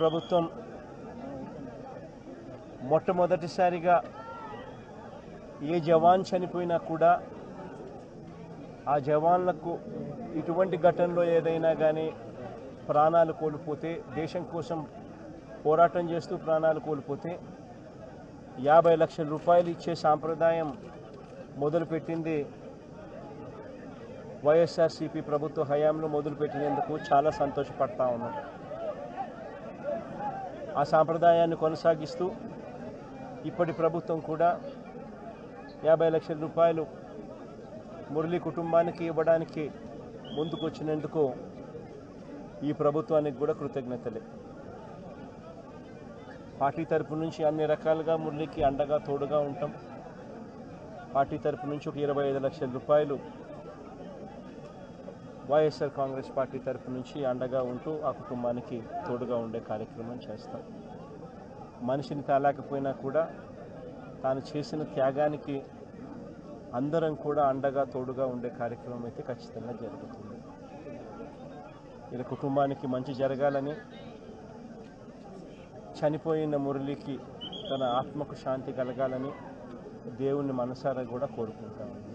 ప్రభుత్వం మొట్టమొదటిసారిగా ఏ జవాన్ చనిపోయినా కూడా ఆ జవాన్లకు ఇటువంటి ఘటనలో ఏదైనా కానీ ప్రాణాలు కోల్పోతే దేశం కోసం పోరాటం చేస్తూ ప్రాణాలు కోల్పోతే యాభై లక్షల రూపాయలు ఇచ్చే సాంప్రదాయం మొదలుపెట్టింది వైఎస్ఆర్సీపీ ప్రభుత్వ హయాంలో మొదలుపెట్టినందుకు చాలా సంతోషపడతా ఉన్నాం. ఆ సాంప్రదాయాన్ని కొనసాగిస్తూ ఇప్పటి ప్రభుత్వం కూడా యాభై లక్షల రూపాయలు మురళి కుటుంబానికి ఇవ్వడానికి ముందుకొచ్చినందుకు ఈ ప్రభుత్వానికి కూడా కృతజ్ఞతలే. పార్టీ తరపు నుంచి అన్ని రకాలుగా మురళికి అండగా తోడుగా ఉంటాం. పార్టీ తరపు నుంచి ఒక ఇరవై ఐదు లక్షల రూపాయలు వైఎస్ఆర్ కాంగ్రెస్ పార్టీ తరపు నుంచి అండగా ఉంటూ ఆ కుటుంబానికి తోడుగా ఉండే కార్యక్రమం చేస్తాం. మనిషిని తేలేకపోయినా కూడా తాను చేసిన త్యాగానికి అందరం కూడా అండగా తోడుగా ఉండే కార్యక్రమం అయితే ఖచ్చితంగా జరుగుతుంది. ఇలా కుటుంబానికి మంచి జరగాలని చనిపోయిన మురళికి తన ఆత్మకు శాంతి కలగాలని దేవుణ్ణి మనసారా కూడా కోరుకుంటామండి.